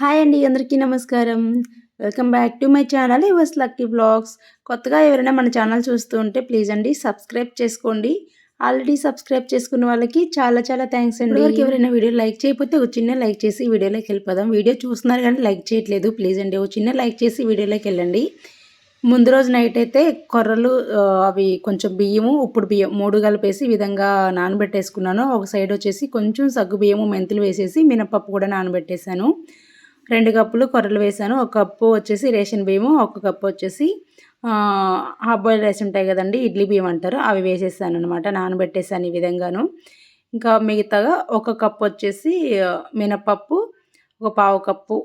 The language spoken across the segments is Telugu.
హాయ్ అండి అందరికీ నమస్కారం. Welcome back to my channel yours lucky blogs. కొత్తగా ఎవరైనా మన ఛానల్ చూస్తూ ఉంటే ప్లీజ్ అండి సబ్స్క్రైబ్ చేసుకోండి. ఆల్రెడీ సబ్స్క్రైబ్ చేసుకున్న వాళ్ళకి చాలా చాలా థ్యాంక్స్ అండి. ఎవరికి ఎవరైనా వీడియో లైక్ చేయకపోతే ఒక చిన్న లైక్ చేసి వీడియోలోకి వెళ్ళిపోదాం. వీడియో చూస్తున్నారు కానీ లైక్ చేయట్లేదు. ప్లీజ్ అండి ఒక చిన్న లైక్ చేసి వీడియోలోకి వెళ్ళండి. ముందు రోజు నైట్ అయితే కొర్రలు అవి కొంచెం బియ్యము ఉప్పుడు బియ్యం మూడు కలిపేసి విధంగా నానబెట్టేసుకున్నాను. ఒక సైడ్ వచ్చేసి కొంచెం సగ్గు బియ్యము మెంతులు వేసేసి మినపప్పు కూడా నానబెట్టేశాను. రెండు కప్పులు కొర్రలు వేసాను ఒక కప్పు వచ్చేసి రేషన్ బియ్యము ఒక కప్పు వచ్చేసి ఆ, హాఫ్ బాయిల్ రైస్ ఉంటాయి కదండి ఇడ్లీ బియ్యం అంటారు. అవి వేసేసాను అనమాట నానబెట్టేసాను ఈ విధంగాను. ఇంకా మిగతాగా ఒక కప్పు వచ్చేసి మినపప్పు ఒక పావు కప్పు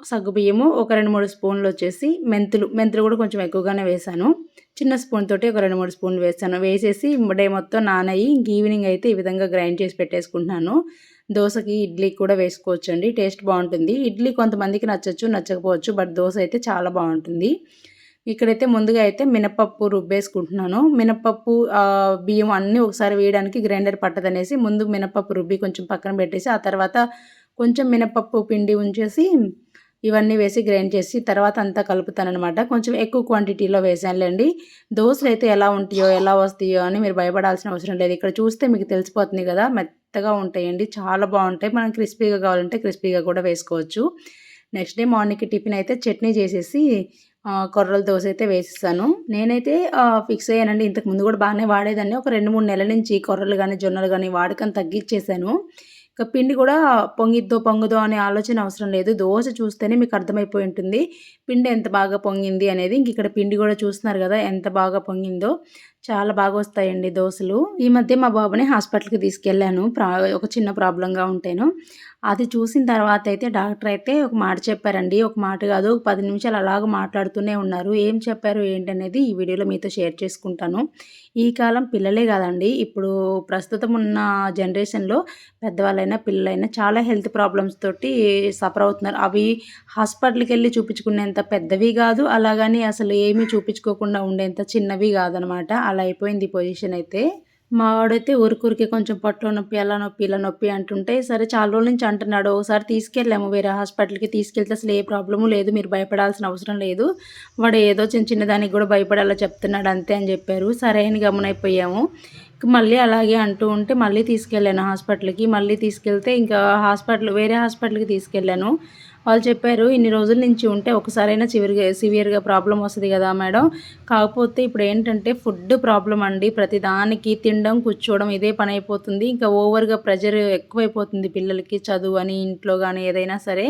సగ్గు బియ్యము ఒక రెండు మూడు స్పూన్లు వచ్చేసి మెంతులు. మెంతులు కూడా కొంచెం ఎక్కువగానే వేసాను చిన్న స్పూన్ తోటి ఒక రెండు మూడు స్పూన్లు వేసాను వేసేసి డే మొత్తం నానయ్యి ఇంక ఈవినింగ్ అయితే ఈ విధంగా గ్రైండ్ చేసి పెట్టేసుకుంటున్నాను. దోశకి ఇడ్లీకి కూడా వేసుకోవచ్చు అండి టేస్ట్ బాగుంటుంది. ఇడ్లీ కొంతమందికి నచ్చచ్చు నచ్చకపోవచ్చు బట్ దోశ అయితే చాలా బాగుంటుంది. ఇక్కడైతే ముందుగా అయితే మినపప్పు రుబ్బేసుకుంటున్నాను. మినపప్పు బియ్యం అన్నీ ఒకసారి వేయడానికి గ్రైండర్ పట్టదనేసి ముందు మినపప్పు రుబ్బి కొంచెం పక్కన పెట్టేసి ఆ తర్వాత కొంచెం మినపప్పు పిండి ఉంచేసి ఇవన్నీ వేసి గ్రైండ్ చేసి తర్వాత అంతా కలుపుతానమాట కొంచెం ఎక్కువ క్వాంటిటీలో వేసానులేండి. దోశలు అయితే ఎలా ఉంటాయో ఎలా వస్తాయో అని మీరు భయపడాల్సిన అవసరం లేదు. ఇక్కడ చూస్తే మీకు తెలిసిపోతుంది కదా మెత్తగా ఉంటాయండి. చాలా బాగుంటాయి. మనం క్రిస్పీగా కావాలంటే క్రిస్పీగా కూడా వేసుకోవచ్చు. నెక్స్ట్ డే మార్నింగ్కి టిఫిన్ అయితే చట్నీ చేసేసి కొర్రల దోశ అయితే వేసేసాను. నేనైతే ఫిక్స్ అయ్యానండి. ఇంతకు ముందు కూడా బాగానే వాడేదాన్ని. ఒక రెండు మూడు నెలల నుంచి కొర్రలు కానీ జొన్నలు కానీ వాడకం తగ్గించేసాను. ఇక పిండి కూడా పొంగిద్దో పొంగదో అనే ఆలోచన అవసరం లేదు. దోశ చూస్తేనే మీకు అర్థమైపోయి ఉంటుంది. పిండి ఎంత బాగా పొంగింది అనేది. ఇంక ఇక్కడ పిండి కూడా చూస్తున్నారు కదా ఎంత బాగా పొంగిందో. చాలా బాగా వస్తాయండి దోశలు. ఈ మధ్య మా బాబుని హాస్పిటల్కి తీసుకెళ్ళాను. ప్రా ఒక చిన్న ప్రాబ్లంగా ఉంటేను. అది చూసిన తర్వాత అయితే డాక్టర్ అయితే ఒక మాట చెప్పారండి. ఒక మాట కాదు ఒక పది నిమిషాలు అలాగ మాట్లాడుతూనే ఉన్నారు. ఏం చెప్పారు ఏంటనేది ఈ వీడియోలో మీతో షేర్ చేసుకుంటాను. ఈ కాలం పిల్లలే కాదండి. ఇప్పుడు ప్రస్తుతం ఉన్న జనరేషన్లో పెద్దవాళ్ళైనా పిల్లలైనా చాలా హెల్త్ ప్రాబ్లమ్స్ తోటి సఫర్ అవుతున్నారు. అవి హాస్పిటల్కి వెళ్ళి చూపించుకునేంత పెద్దవి కాదు. అలాగని అసలు ఏమీ చూపించుకోకుండా ఉండేంత చిన్నవి కాదనమాట. అలా అయిపోయింది పొజిషన్ అయితే. మా వాడైతే ఊరికూరికి కొంచెం పొట్టలో నొప్పి అలా నొప్పి ఇలా నొప్పి అంటుంటే సరే చాలా రోజుల నుంచి అంటున్నాడు ఒకసారి తీసుకెళ్ళాము వేరే హాస్పిటల్కి తీసుకెళ్తే అసలు ఏ ప్రాబ్లము లేదు మీరు భయపడాల్సిన అవసరం లేదు. వాడు ఏదో చిన్న చిన్న దానికి కూడా భయపడేలా చెప్తున్నాడు అంతే అని చెప్పారు. సరే అని గమనైపోయాము. మళ్ళీ అలాగే అంటూ ఉంటే మళ్ళీ తీసుకెళ్ళాను హాస్పిటల్కి మళ్ళీ తీసుకెళ్తే ఇంకా హాస్పిటల్ వేరే హాస్పిటల్కి తీసుకెళ్ళాను. వాళ్ళు చెప్పారు ఇన్ని రోజుల నుంచి ఉంటే ఒకసారైనా చివరిగా సివియర్గా ప్రాబ్లం వస్తుంది కదా మేడం. కాకపోతే ఇప్పుడు ఏంటంటే ఫుడ్ ప్రాబ్లం అండి. ప్రతి దానికి తినడం కూర్చోవడం ఇదే పని అయిపోతుంది. ఇంకా ఓవర్గా ప్రెజర్ ఎక్కువైపోతుంది పిల్లలకి చదువు అని ఇంట్లో కానీ ఏదైనా సరే.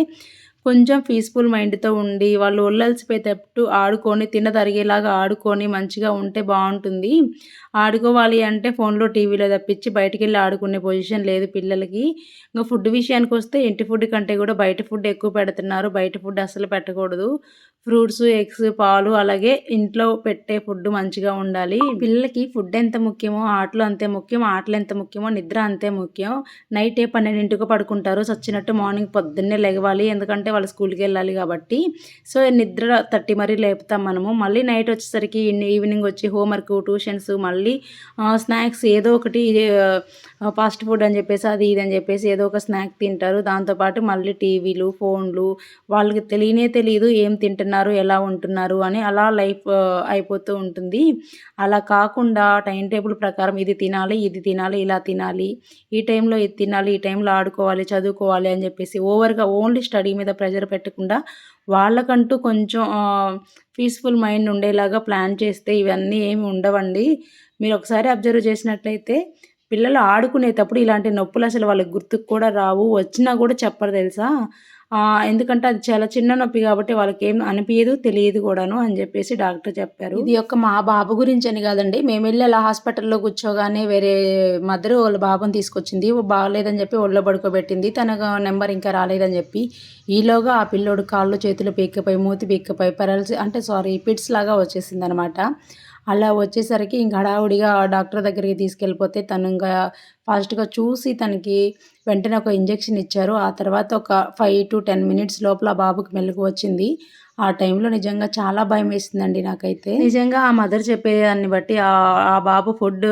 కొంచెం పీస్ఫుల్ మైండ్తో ఉండి వాళ్ళు ఒళ్ళలిసిపోయేటట్టు ఆడుకొని తినదరిగేలాగా ఆడుకొని మంచిగా ఉంటే బాగుంటుంది. ఆడుకోవాలి అంటే ఫోన్లో టీవీలో తప్పించి బయటికి వెళ్ళి ఆడుకునే పొజిషన్ లేదు పిల్లలకి. ఇంకా ఫుడ్ విషయానికి వస్తే ఇంటి ఫుడ్ కంటే కూడా బయట ఫుడ్ ఎక్కువ పెడుతున్నారు. బయట ఫుడ్ అసలు పెట్టకూడదు. ఫ్రూట్స్ ఎగ్స్ పాలు అలాగే ఇంట్లో పెట్టే ఫుడ్ మంచిగా ఉండాలి. పిల్లలకి ఫుడ్ ఎంత ముఖ్యమో ఆటలు అంతే ముఖ్యం ఆటలు ఎంత ముఖ్యమో నిద్ర అంతే ముఖ్యం. నైట్ ఏ పన్నెండింటికి పడుకుంటారు చచ్చినట్టు మార్నింగ్ పొద్దున్నే లెగవాలి ఎందుకంటే వాళ్ళు స్కూల్కి వెళ్ళాలి కాబట్టి. సో నిద్ర తట్టి మరీ లేపుతాం మనము. మళ్ళీ నైట్ వచ్చేసరికి ఈవినింగ్ వచ్చి హోంవర్క్ ట్యూషన్స్ మళ్ళీ స్నాక్స్ ఏదో ఒకటి ఫాస్ట్ ఫుడ్ అని చెప్పేసి అది ఇది అని చెప్పేసి ఏదో ఒక స్నాక్ తింటారు. దాంతోపాటు మళ్ళీ టీవీలు ఫోన్లు వాళ్ళకి తెలియనే తెలియదు ఏం తింటున్నారు ఎలా ఉంటున్నారు అని అలా లైఫ్ అయిపోతూ ఉంటుంది. అలా కాకుండా టైం టేబుల్ ప్రకారం ఇది తినాలి ఇది తినాలి ఇలా తినాలి ఈ టైంలో ఇది తినాలి ఈ టైంలో ఆడుకోవాలి చదువుకోవాలి అని చెప్పేసి ఓవర్గా ఓన్లీ స్టడీ మీద ప్రెజర్ పెట్టకుండా వాళ్ళకంటూ కొంచెం పీస్ఫుల్ మైండ్ ఉండేలాగా ప్లాన్ చేస్తే ఇవన్నీ ఏమి ఉండవండి. మీరు ఒకసారి అబ్జర్వ్ చేసినట్లయితే పిల్లలు ఆడుకునేటప్పుడు ఇలాంటి నొప్పులు అసలు వాళ్ళకి గుర్తుకు కూడా రావు. వచ్చినా కూడా చెప్పరు తెలుసా? ఎందుకంటే అది చాలా చిన్న నొప్పి కాబట్టి వాళ్ళకి ఏం అనిపించదు తెలియదు కూడాను అని చెప్పేసి డాక్టర్ చెప్పారు. ఇది యొక్క మా బాబు గురించి అని కాదండి. మేము వెళ్ళి అలా హాస్పిటల్లో కూర్చోగానే వేరే మదర్ వాళ్ళ బాబుని తీసుకొచ్చింది. బాగలేదని చెప్పి ఒళ్ళో పడుకోబెట్టింది. తన నెంబర్ ఇంకా రాలేదని చెప్పి ఈలోగా ఆ పిల్లోడు కాళ్ళు చేతులు పీక్కపోయి మూతి పీక్కపోయి పెరల్సి అంటే సారీ పిట్స్ లాగా వచ్చేసింది అనమాట అలా వచ్చేసరికి ఇంక హడావుడిగా డాక్టర్ దగ్గరికి తీసుకెళ్ళిపోతే తను ఇంకా ఫాస్ట్గా చూసి తనకి వెంటనే ఒక ఇంజెక్షన్ ఇచ్చారు. ఆ తర్వాత ఒక ఫైవ్ టు టెన్ మినిట్స్ లోపల బాబుకి మెలకు వచ్చింది. ఆ టైంలో నిజంగా చాలా భయం వేసిందండి నాకైతే. నిజంగా ఆ మదర్ చెప్పేదాన్ని బట్టి ఆ ఆ బాబు ఫుడ్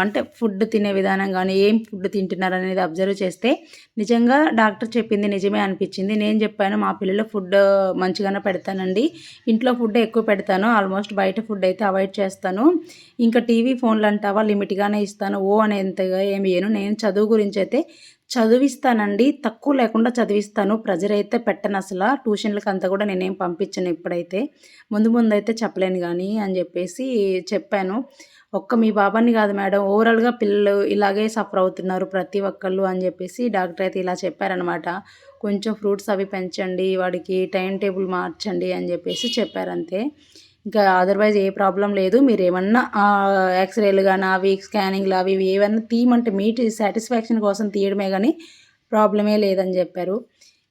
అంటే ఫుడ్ తినే విధానం కానీ ఏం ఫుడ్ తింటున్నారు అనేది అబ్జర్వ్ చేస్తే నిజంగా డాక్టర్ చెప్పింది నిజమే అనిపించింది. నేను చెప్పాను మా పిల్లలు ఫుడ్ మంచిగానే పెడతానండి. ఇంట్లో ఫుడ్ ఎక్కువ పెడతాను ఆల్మోస్ట్ బయట ఫుడ్ అయితే అవాయిడ్ చేస్తాను. ఇంకా టీవీ ఫోన్లు అంటావా లిమిట్గానే ఇస్తాను. ఓ అనేంతగా ఏమి నేను చదువు గురించి అయితే చదివిస్తానండి. తక్కువ లేకుండా చదివిస్తాను. ప్రెజర్ అయితే పెట్టను అసలు. ట్యూషన్లకి అంతా కూడా నేనేం పంపించను ఇప్పుడైతే. ముందు ముందు అయితే చెప్పలేను కానీ అని చెప్పేసి చెప్పాను. ఒక్క మీ బాబాని కాదు మేడం. ఓవరాల్గా పిల్లలు ఇలాగే సఫర్ అవుతున్నారు ప్రతి ఒక్కళ్ళు అని చెప్పేసి డాక్టర్ అయితే ఇలా చెప్పారనమాట కొంచెం ఫ్రూట్స్ అవి పెంచండి. వాడికి టైం టేబుల్ మార్చండి అని చెప్పేసి చెప్పారంతే. ఇంకా అదర్వైజ్ ఏ ప్రాబ్లం లేదు. మీరు ఏమన్నా ఎక్స్రేలు కానీ అవి స్కానింగ్లు అవి ఇవి ఏమన్నా తీయమంటే మీ సాటిస్ఫాక్షన్ కోసం తీయడమే కానీ ప్రాబ్లమే లేదని చెప్పారు.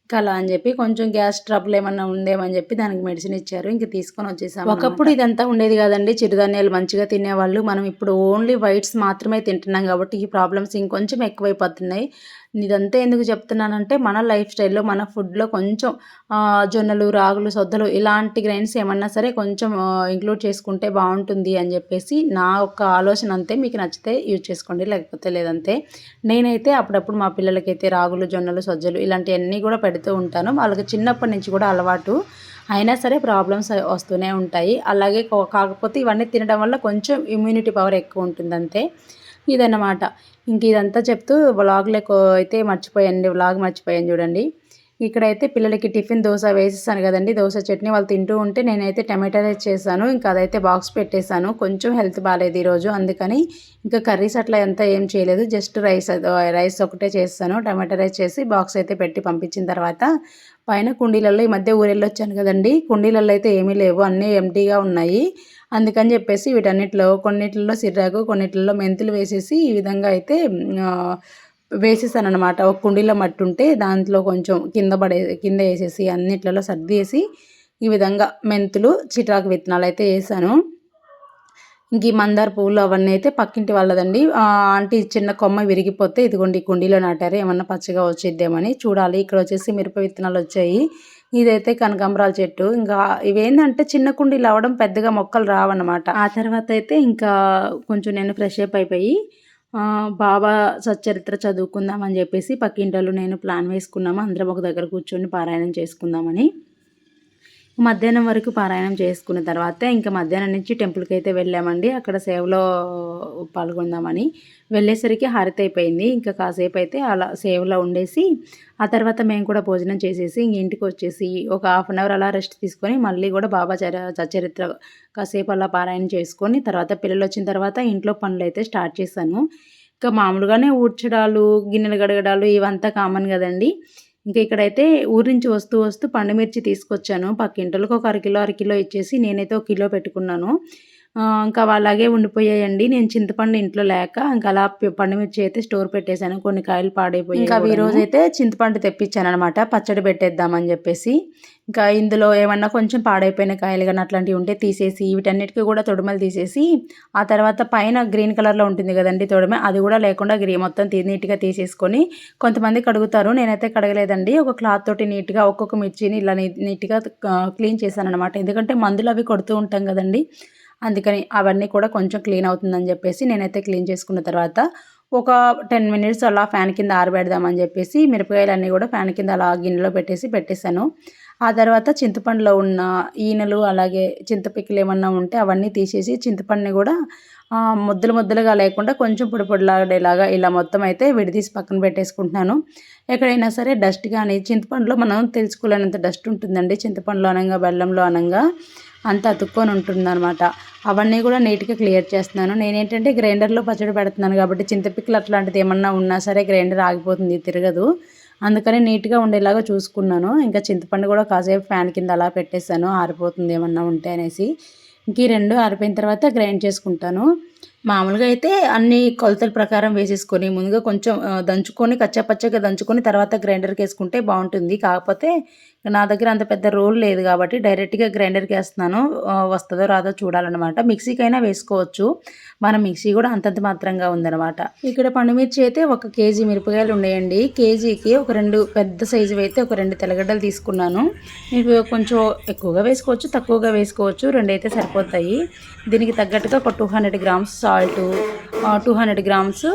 ఇంకా అలా అని చెప్పి కొంచెం గ్యాస్ ట్రబుల్ ఏమన్నా ఉందేమని చెప్పి దానికి మెడిసిన్ ఇచ్చారు. ఇంక తీసుకొని వచ్చేసాము ఒకప్పుడు ఇదంతా ఉండేది కాదండి. చిరుధాన్యాలు మంచిగా తినేవాళ్ళు. మనం ఇప్పుడు ఓన్లీ వైట్స్ మాత్రమే తింటున్నాం కాబట్టి ఈ ప్రాబ్లమ్స్ ఇంకొంచెం ఎక్కువైపోతున్నాయి. ఇదంతా ఎందుకు చెప్తున్నానంటే మన లైఫ్ స్టైల్లో మన ఫుడ్లో కొంచెం జొన్నలు రాగులు సొద్దలు ఇలాంటి గ్రైన్స్ ఏమన్నా సరే కొంచెం ఇంక్లూడ్ చేసుకుంటే బాగుంటుంది అని చెప్పేసి నా ఒక ఆలోచన అంతే. మీకు నచ్చితే యూజ్ చేసుకోండి లేకపోతే లేదంతే. నేనైతే అప్పుడప్పుడు మా పిల్లలకైతే రాగులు జొన్నలు సొజ్జలు ఇలాంటివన్నీ కూడా పెడుతూ ఉంటాను. వాళ్ళకి చిన్నప్పటి నుంచి కూడా అలవాటు అయినా సరే ప్రాబ్లమ్స్ వస్తూనే ఉంటాయి. అలాగే కాకపోతే ఇవన్నీ తినడం వల్ల కొంచెం ఇమ్యూనిటీ పవర్ ఎక్కువ ఉంటుంది అంతే ఇదన్నమాట. ఇంక ఇదంతా చెప్తూ వ్లాగ్లో అయితే మర్చిపోయాను వ్లాగ్ మర్చిపోయాను చూడండి. ఇక్కడైతే పిల్లలకి టిఫిన్ దోశ వేసేసాను కదండి. దోశ చట్నీ వాళ్ళు తింటూ ఉంటే నేనైతే టమాటా రైస్ చేశాను. ఇంకా అదైతే బాక్స్ పెట్టేశాను. కొంచెం హెల్త్ బాగాలేదు ఈరోజు. అందుకని ఇంకా కర్రీస్ అట్లా ఎంత ఏం చేయలేదు. జస్ట్ రైస్ రైస్ ఒకటే చేస్తాను. టమాటా రైస్ చేసి బాక్స్ అయితే పెట్టి పంపించిన తర్వాత పైన కుండీలలో ఈ మధ్య ఊరెళ్ళొచ్చాను కదండి. కుండీలలో అయితే ఏమీ లేవు. అన్నీ ఎంటీగా ఉన్నాయి. అందుకని చెప్పేసి వీటన్నిటిలో కొన్నిటిలో సిర్రాకు కొన్నిటిలో మెంతులు వేసేసి ఈ విధంగా అయితే వేసేసాను అనమాట ఒక కుండీలో మట్టి ఉంటే దాంట్లో కొంచెం కింద పడే కింద వేసేసి అన్నిట్లలో సర్దేసి ఈ విధంగా మెంతులు చిటాకు విత్తనాలు అయితే వేసాను. ఇంక ఈ మందార పువ్వులు అవన్నీ అయితే పక్కింటి వాళ్ళదండి. ఆంటీ చిన్న కొమ్మ విరిగిపోతే ఇదిగోండి కుండీలో నాటారు ఏమన్నా పచ్చగా వచ్చేద్దామని చూడాలి. ఇక్కడ వచ్చేసి మిరప విత్తనాలు వచ్చాయి. ఇదైతే కనకాంబరాల చెట్టు. ఇంకా ఇవేంటంటే చిన్న కుండీలు అవడం పెద్దగా మొక్కలు రావన్నమాట. ఆ తర్వాత అయితే ఇంకా కొంచెం నేను ఫ్రెష్ అప్ అయిపోయి బాబా సచ్చరిత్ర చదువుకుందామని చెప్పేసి పక్కింటలు నేను ప్లాన్ వేసుకున్నాము. అందరం ఒక దగ్గర కూర్చొని పారాయణం చేసుకుందామని. మధ్యాహ్నం వరకు పారాయణం చేసుకున్న తర్వాత ఇంకా మధ్యాహ్నం నుంచి టెంపుల్కి అయితే వెళ్ళామండి. అక్కడ సేవలో పాల్గొందామని వెళ్ళేసరికి హారతి అయిపోయింది. ఇంకా కాసేపు అయితే అలా సేవలో ఉండేసి ఆ తర్వాత మేము కూడా భోజనం చేసేసి ఇంక ఇంటికి వచ్చేసి ఒక హాఫ్ అన్ అవర్ అలా రెస్ట్ తీసుకొని మళ్ళీ కూడా బాబా చర చరిత్ర కాసేపు అలా పారాయణ చేసుకొని తర్వాత పిల్లలు వచ్చిన తర్వాత ఇంట్లో పనులు అయితే స్టార్ట్ చేశాను. ఇంకా మామూలుగానే ఊడ్చడాలు గిన్నెలు గడగడాలు ఇవంతా కామన్ కదండి. ఇంకా ఇక్కడైతే ఊరి నుంచి వస్తూ వస్తూ పండుమిర్చి తీసుకొచ్చాను. పక్కింటలకు ఒక అరకిలో అరకిలో ఇచ్చేసి నేనైతే ఒక కిలో పెట్టుకున్నాను. ఇంకా అలాగే ఉండిపోయాయండి. నేను చింతపండు ఇంట్లో లేక ఇంకా అలా పండుమిర్చి అయితే స్టోర్ పెట్టేశాను. కొన్ని కాయలు పాడైపోయి ఇంకా ఈ రోజు అయితే చింతపండు తెప్పించాను అనమాట పచ్చడి పెట్టేద్దామని చెప్పేసి. ఇంకా ఇందులో ఏమన్నా కొంచెం పాడైపోయిన కాయలు కానీ అట్లాంటివి ఉంటే తీసేసి వీటన్నిటికీ కూడా తొడుమలు తీసేసి ఆ తర్వాత పైన గ్రీన్ కలర్లో ఉంటుంది కదండి తొడిమ అది కూడా లేకుండా గ్రీ మొత్తం నీట్గా తీసేసుకొని కొంతమంది కడుగుతారు నేనైతే కడగలేదండి. ఒక క్లాత్ తోటి నీట్గా ఒక్కొక్క మిర్చిని ఇలా నీట్గా క్లీన్ చేశాను అనమాట ఎందుకంటే మందులు అవి కొడుతూ ఉంటాం కదండి. అందుకని అవన్నీ కూడా కొంచెం క్లీన్ అవుతుందని చెప్పేసి నేనైతే క్లీన్ చేసుకున్న తర్వాత ఒక టెన్ మినిట్స్ అలా ఫ్యాన్ కింద ఆరబెడదామని చెప్పేసి మిరపకాయలన్నీ కూడా ఫ్యాన్ కింద అలా గిన్నెలో పెట్టేసి పెట్టేశాను. ఆ తర్వాత చింతపండులో ఉన్న ఈనెలు అలాగే చింతపిక్కలు ఏమన్నా ఉంటే అవన్నీ తీసేసి చింతపండుని కూడా ముద్దలు ముద్దలుగా లేకుండా కొంచెం పొడిపొడిలాడేలాగా ఇలా మొత్తం అయితే విడిదీసి పక్కన పెట్టేసుకుంటున్నాను. ఎక్కడైనా సరే డస్ట్ కానీ చింతపండులో మనం తెలుసుకోలేనంత డస్ట్ ఉంటుందండి. చింతపండులో అనంగా బెల్లంలో అనంగా అంత అతుక్కొని ఉంటుందన్నమాట అవన్నీ కూడా నీట్గా క్లియర్ చేస్తున్నాను. నేనేంటంటే గ్రైండర్లో పచ్చడి పెడుతున్నాను కాబట్టి చింతపిక్కలు అట్లాంటిది ఏమన్నా ఉన్నా సరే గ్రైండర్ ఆగిపోతుంది తిరగదు. అందుకని నీట్గా ఉండేలాగా చూసుకున్నాను. ఇంకా చింతపండు కూడా కాసేపు ఫ్యాన్ కింద అలా పెట్టేశాను. ఆరిపోతుంది ఏమన్నా ఉంటే అనేసి. ఇంక ఈ రెండు ఆరిపోయిన తర్వాత గ్రైండ్ చేసుకుంటాను. మామూలుగా అయితే అన్ని కొలతల ప్రకారం వేసేసుకొని ముందుగా కొంచెం దంచుకొని కచ్చాపచ్చగా దంచుకొని తర్వాత గ్రైండర్కి వేసుకుంటే బాగుంటుంది. కాకపోతే నా దగ్గర అంత పెద్ద రోల్ లేదు కాబట్టి డైరెక్ట్గా గ్రైండర్కి వేస్తున్నాను వస్తుందో రాదో చూడాలన్నమాట. మిక్సీకైనా వేసుకోవచ్చు. మన మిక్సీ కూడా అంతంత మాత్రంగా ఉందన్నమాట. ఇక్కడ పండుమిర్చి అయితే ఒక కేజీ మిరపకాయలు ఉన్నాయండి. కేజీకి ఒక రెండు పెద్ద సైజు అయితే ఒక రెండు తెల్లగడ్డలు తీసుకున్నాను. మీకు కొంచెం ఎక్కువగా వేసుకోవచ్చు తక్కువగా వేసుకోవచ్చు. రెండు అయితే సరిపోతాయి. దీనికి తగ్గట్టుగా ఒక two hundred grams salt two hundred grams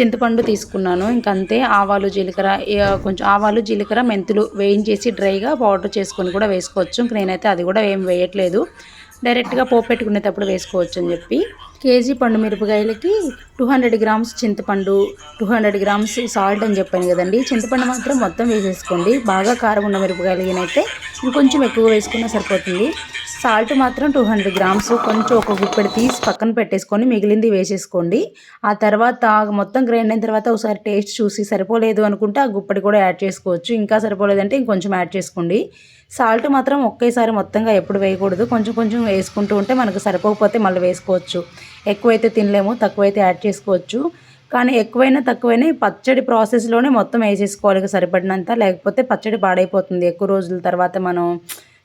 చింతపండు తీసుకున్నాను. ఇంకంతే. ఆవాలు జీలకర్ర ఇక కొంచెం ఆవాలు జీలకర్ర మెంతులు వేయించేసి డ్రైగా పౌడర్ చేసుకొని కూడా వేసుకోవచ్చు. ఇంక నేనైతే అది కూడా ఏం వేయట్లేదు. డైరెక్ట్గా పోపు పెట్టుకునేటప్పుడు వేసుకోవచ్చు అని చెప్పి. కేజీ పండు మిరపకాయలకి టూ హండ్రెడ్ గ్రామ్స్ చింతపండు టూ హండ్రెడ్ గ్రామ్స్ సాల్ట్ అని చెప్పాను కదండి. చింతపండు మాత్రం మొత్తం వేసేసుకోండి. బాగా కారం ఉన్న మిరపకాయలకి ఇంకొంచెం ఎక్కువ వేసుకున్నా సరిపోతుంది. సాల్ట్ మాత్రం టూ హండ్రెడ్ గ్రామ్స్. కొంచెం ఒక గుప్పెడు తీసి పక్కన పెట్టేసుకొని మిగిలింది వేసేసుకోండి. ఆ తర్వాత మొత్తం గ్రైండ్ అయిన తర్వాత ఒకసారి టేస్ట్ చూసి సరిపోలేదు అనుకుంటే ఆ గుప్పెడు కూడా యాడ్ చేసుకోవచ్చు. ఇంకా సరిపోలేదంటే ఇంకొంచెం యాడ్ చేసుకోండి. సాల్ట్ మాత్రం ఒకేసారి మొత్తంగా ఎప్పుడు వేయకూడదు. కొంచెం కొంచెం వేసుకుంటూ ఉంటే మనకు సరిపోకపోతే మళ్ళీ వేసుకోవచ్చు. ఎక్కువైతే తినలేము తక్కువైతే యాడ్ చేసుకోవచ్చు. కానీ ఎక్కువైనా తక్కువైనా పచ్చడి ప్రాసెస్లోనే మొత్తం వేసేసుకోవాలి సరిపడినంత. లేకపోతే పచ్చడి పాడైపోతుంది. ఎక్కువ రోజుల తర్వాత మనం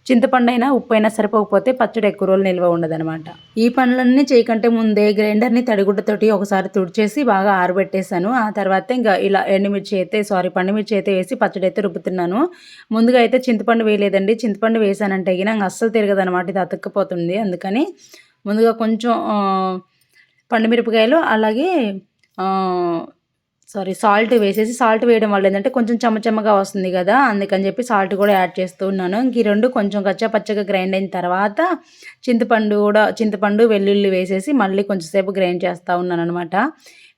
చింతపండు అయినా ఉప్పు అయినా సరిపోకపోతే పచ్చడి ఎక్కువ రోజులు నిల్వ ఉండదనమాట ఈ పనులన్నీ చేయకంటే ముందే గ్రైండర్ని తడిగుడ్డతోటి ఒకసారి తుడిచేసి బాగా ఆరబెట్టేశాను. ఆ తర్వాత ఇంకా ఇలా ఎండుమిర్చి అయితే సారీ పండుమిర్చి అయితే వేసి పచ్చడి అయితే రుబ్బుతున్నాను. ముందుగా అయితే చింతపండు వేయలేదండి. చింతపండు వేసానంటే గిన అస్సలు తిరగదనమాట ఇది అతక్కపోతుంది. అందుకని ముందుగా కొంచెం పండుమిరపకాయలు అలాగే సారీ సాల్ట్ వేసేసి సాల్ట్ వేయడం వల్ల ఏంటంటే కొంచెం చెమ్మ చెమ్మగా వస్తుంది కదా అందుకని చెప్పి సాల్ట్ కూడా యాడ్ చేస్తూ ఉన్నాను. ఇంక ఈ రెండు కొంచెం కచ్చా పచ్చగా గ్రైండ్ అయిన తర్వాత చింతపండు కూడా చింతపండు వెల్లుల్లి వేసేసి మళ్ళీ కొంచెంసేపు గ్రైండ్ చేస్తూ ఉన్నాను అనమాట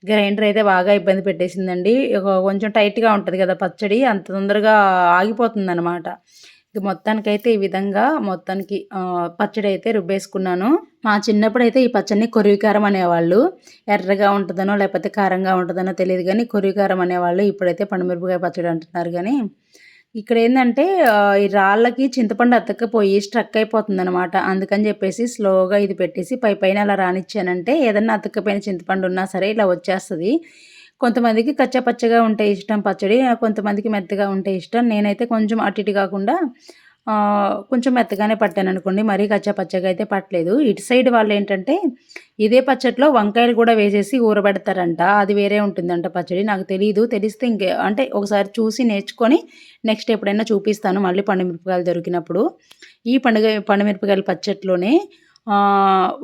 గ్రైండర్ అయితే బాగా ఇబ్బంది పెట్టేసిందండి. కొంచెం టైట్గా ఉంటుంది కదా పచ్చడి అంత తొందరగా ఆగిపోతుంది అనమాట మొత్తానికైతే ఈ విధంగా మొత్తానికి పచ్చడి అయితే రుబ్బేసుకున్నాను. మా చిన్నప్పుడు అయితే ఈ పచ్చడిని కొరివికారం అనేవాళ్ళు. ఎర్రగా ఉంటుందనో లేకపోతే కారంగా ఉంటుందనో తెలియదు కానీ కొరివికారం అనేవాళ్ళు ఇప్పుడైతే పండుమిరపకాయ పచ్చడి అంటున్నారు కానీ. ఇక్కడ ఏంటంటే ఈ రాళ్ళకి చింతపండు అతక్కపోయి స్ట్రక్ అయిపోతుంది అనమాట అందుకని చెప్పేసి స్లోగా ఇది పెట్టేసి పై పైన అలా రానిచ్చానంటే ఏదన్నా అతక్కపోయిన చింతపండు ఉన్నా సరే ఇలా వచ్చేస్తుంది. కొంతమందికి కచ్చా పచ్చగా ఉంటే ఇష్టం పచ్చడి కొంతమందికి మెత్తగా ఉంటే ఇష్టం. నేనైతే కొంచెం అటు ఇటు కాకుండా కొంచెం మెత్తగానే పట్టాను అనుకోండి. మరీ కచ్చా పచ్చగా అయితే పట్టలేదు. ఇటు సైడ్ వాళ్ళు ఏంటంటే ఇదే పచ్చట్లో వంకాయలు కూడా వేసేసి ఊరబెడతారంట. అది వేరే ఉంటుందంట పచ్చడి. నాకు తెలియదు తెలిస్తే ఇంకే అంటే ఒకసారి చూసి నేర్చుకొని నెక్స్ట్ ఎప్పుడైనా చూపిస్తాను. మళ్ళీ పండుమిరపకాయలు దొరికినప్పుడు. ఈ పండుగ పండుమిరపకాయల పచ్చట్లోనే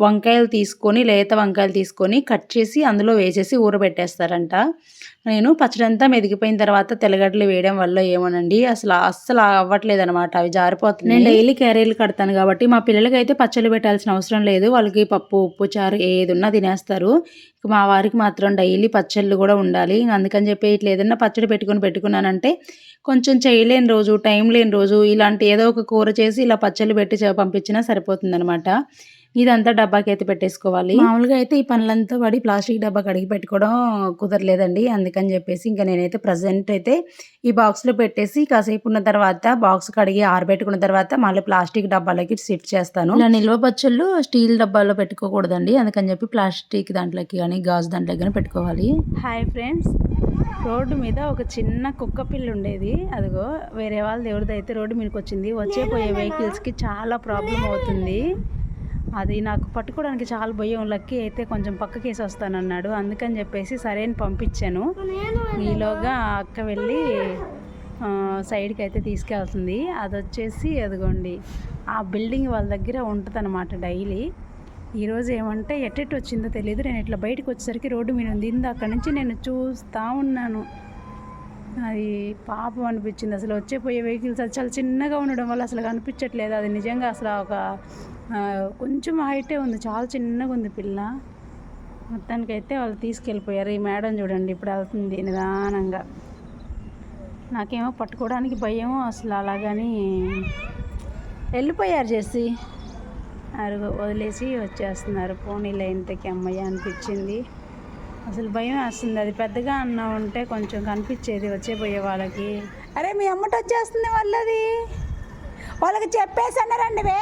వంకాయలు తీసుకొని లేత వంకాయలు తీసుకొని కట్ చేసి అందులో వేసేసి ఊరబెట్టేస్తారంట. నేను పచ్చడి అంతా మెదిగిపోయిన తర్వాత తెల్లగడ్డలు వేయడం వల్ల ఏమోనండి అసలు అస్సలు అవ్వట్లేదు అనమాట అవి జారిపోతుంది నేను డైలీ క్యారీలు కడతాను కాబట్టి మా పిల్లలకి అయితే పచ్చళ్ళు పెట్టాల్సిన అవసరం లేదు వాళ్ళకి పప్పు ఉప్పు చారు ఏది ఉన్నా తినేస్తారు. మా వారికి మాత్రం డైలీ పచ్చళ్ళు కూడా ఉండాలి. అందుకని చెప్పి ఇట్లా ఏదైనా పచ్చడి పెట్టుకొని పెట్టుకున్నానంటే కొంచెం చేయలేని రోజు టైం లేని రోజు ఇలాంటి ఏదో ఒక కూర చేసి ఇలా పచ్చళ్ళు పెట్టి పంపించినా సరిపోతుందనమాట. ఇదంతా డబ్బాకి అయితే పెట్టేసుకోవాలి. మామూలుగా అయితే ఈ పనులంతా పడి ప్లాస్టిక్ డబ్బా కడిగి పెట్టుకోవడం కుదరలేదండి. అందుకని చెప్పేసి ఇంకా నేనైతే ప్రజెంట్ అయితే ఈ బాక్స్లో పెట్టేసి కాసేపు ఉన్న తర్వాత బాక్స్ కడిగి ఆరబెట్టుకున్న తర్వాత మళ్ళీ ప్లాస్టిక్ డబ్బాలకి షిఫ్ట్ చేస్తాను. ఇలా నిల్వ పచ్చళ్ళు స్టీల్ డబ్బాలో పెట్టుకోకూడదండి. అందుకని చెప్పి ప్లాస్టిక్ దాంట్లోకి కానీ గాజు దాంట్లోకి కానీ పెట్టుకోవాలి. హాయ్ ఫ్రెండ్స్ రోడ్డు మీద ఒక చిన్న కుక్క పిల్ల ఉండేది. అదిగో వేరే వాళ్ళ దేవుడిది అయితే రోడ్డు మీదకి వచ్చింది. వచ్చే పోయే వెహికల్స్కి చాలా ప్రాబ్లం అవుతుంది. అది నాకు పట్టుకోవడానికి చాలా భయం. లక్కీ అయితే కొంచెం పక్కకేసి వస్తానన్నాడు అందుకని చెప్పేసి సరే అని పంపించాను. ఈలోగా అక్క వెళ్ళి సైడ్కి అయితే తీసుకెళ్తుంది. అది వచ్చేసి అదిగోండి ఆ బిల్డింగ్ వాళ్ళ దగ్గర ఉంటుంది డైలీ. ఈరోజు ఏమంటే ఎట్టెట్టు వచ్చిందో తెలియదు నేను ఇట్లా బయటకు వచ్చేసరికి రోడ్డు మీద ఉంది. అక్కడి నుంచి నేను చూస్తూ ఉన్నాను. అది పాపం అనిపించింది. అసలు వచ్చే పోయే వెహికల్స్ అది చాలా చిన్నగా ఉండడం వల్ల అసలు కనిపించట్లేదు. అది నిజంగా అసలు ఒక కొంచెం హైటే ఉంది. చాలా చిన్నగా ఉంది పిల్ల. మొత్తానికైతే వాళ్ళు తీసుకెళ్ళిపోయారు. ఈ మేడం చూడండి ఇప్పుడు వెళ్తుంది నిదానంగా. నాకేమో పట్టుకోవడానికి భయం అసలు అలాగని వెళ్ళిపోయారు చేసి అరుగు వదిలేసి వచ్చేస్తున్నారు. పోనీలే ఇంతకి అమ్మయ్య అనిపించింది. అసలు భయం వేస్తుంది. అది పెద్దగా అన్న ఉంటే కొంచెం కనిపించేది వచ్చే పోయే వాళ్ళకి. అరే మీ అమ్మట వచ్చేస్తుంది వాళ్ళది. వాళ్ళకి చెప్పేసి అన్నారండి వే.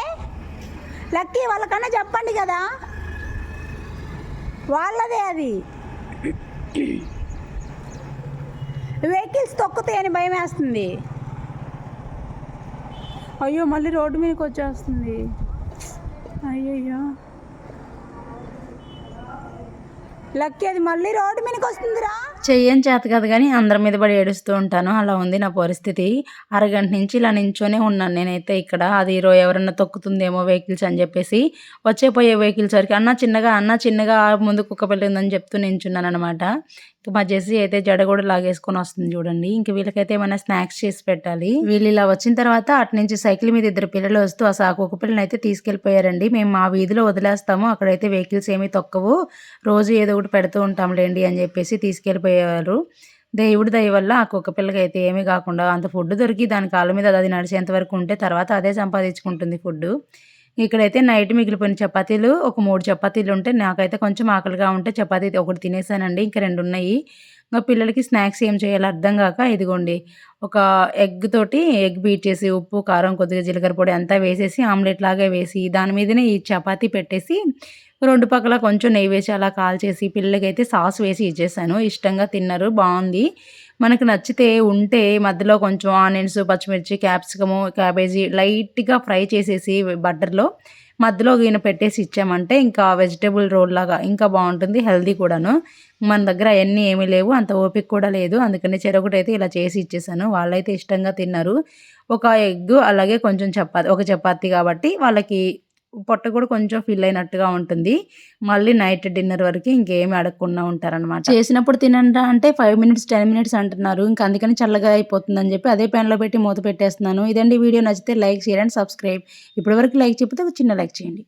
లక్కీ వాళ్ళకన్నా చెప్పండి కదా. వాళ్ళదే అది. వెహికల్స్ తొక్కుతాయని భయం వేస్తుంది. అయ్యో మళ్ళీ రోడ్డు మీదకి వచ్చేస్తుంది. అయ్యయ్యో. లక్కేది మళ్ళీ రోడ్డు మీదకి వస్తుందిరా. చెయ్యని చేత కదా కానీ అందరి మీద పడి ఏడుస్తూ ఉంటాను. అలా ఉంది నా పరిస్థితి. అరగంట నుంచి ఇలా నించొనే ఉన్నాను. నేనైతే ఇక్కడ అది ఈరోజు ఎవరన్నా తొక్కుతుందేమో వెహికల్స్ అని చెప్పేసి వచ్చే పోయే వెహికల్స్ వరకు అన్న చిన్నగా అన్న చిన్నగా ముందు కుక్క పెళ్ళిందని ఉందని చెప్తూ నించున్నాను అనమాట మా జెస్సీ అయితే జడ కూడా లాగేసుకొని వస్తుంది చూడండి. ఇంక వీళ్ళకైతే ఏమైనా స్నాక్స్ చేసి పెట్టాలి. వీళ్ళు ఇలా వచ్చిన తర్వాత అటు నుంచి సైకిల్ మీద ఇద్దరు పిల్లలు వస్తూ అసలు ఆ ఒక పిల్లని అయితే తీసుకెళ్ళిపోయారండి. మేము మా వీధిలో వదిలేస్తాము. అక్కడైతే వెహికల్స్ ఏమీ తొక్కవు. రోజు ఏదో ఒకటి పెడుతూ ఉంటాంలేండి అని చెప్పేసి తీసుకెళ్ళిపోయేవారు దేవుడి దయ వల్ల ఆ కుక్క పిల్లకి అయితే ఏమీ కాకుండా అంత ఫుడ్ దొరికి దాని కాళ్ళ మీద అది నడిచేంత వరకు ఉంటే తర్వాత అదే సంపాదించుకుంటుంది ఫుడ్ ఇక్కడైతే నైట్ మిగిలిపోయిన చపాతీలు ఒక మూడు చపాతీలు ఉంటే నాకైతే కొంచెం ఆకలిగా ఉంటే చపాతీ ఒకటి తినేసానండి. ఇంకా రెండు ఉన్నాయి. ఇంకా పిల్లలకి స్నాక్స్ ఏం చేయాలో అర్థం కాక ఇదిగోండి. ఒక ఎగ్ తోటి ఎగ్ బీట్ చేసి ఉప్పు కారం కొద్దిగా జీలకర్ర పొడి అంతా వేసేసి ఆమ్లెట్ లాగా వేసి దాని మీదనే ఈ చపాతీ పెట్టేసి రెండు పక్కల కొంచెం నెయ్యి వేసి అలా కాల్చేసి పిల్లలకైతే సాస్ వేసి ఇచ్చేసాను. ఇష్టంగా తిన్నారు బాగుంది. మనకు నచ్చితే ఉంటే మధ్యలో కొంచెం ఆనియన్స్ పచ్చిమిర్చి క్యాప్సికము క్యాబేజీ లైట్గా ఫ్రై చేసేసి బటర్లో మధ్యలో ఈయన పెట్టేసి ఇచ్చామంటే ఇంకా వెజిటేబుల్ రోల్ లాగా ఇంకా బాగుంటుంది హెల్దీ కూడాను. మన దగ్గర అవన్నీ ఏమీ లేవు అంత ఓపిక కూడా లేదు. అందుకని చెరొకటి అయితే ఇలా చేసి ఇచ్చేసాను. వాళ్ళైతే ఇష్టంగా తిన్నారు. ఒక ఎగ్ అలాగే కొంచెం చపాతి ఒక చపాతి కాబట్టి వాళ్ళకి పొట్ట కూడా కొంచెం ఫిల్ అయినట్టుగా ఉంటుంది. మళ్ళీ నైట్ డిన్నర్ వరకు ఇంకేమి అడగకుండా ఉంటారనమాట చేసినప్పుడు తినండి అంటే ఫైవ్ మినిట్స్ టెన్ మినిట్స్ అంటున్నారు. ఇంకా అందుకని చల్లగా అయిపోతుందని చెప్పి అదే ప్యాన్లో పెట్టి మూత పెట్టేస్తున్నాను. ఇదండి వీడియో నచ్చితే లైక్ షేర్ అండ్ సబ్స్క్రైబ్. ఇప్పటివరకు లైక్ చెప్పితే ఒక చిన్న లైక్ చేయండి.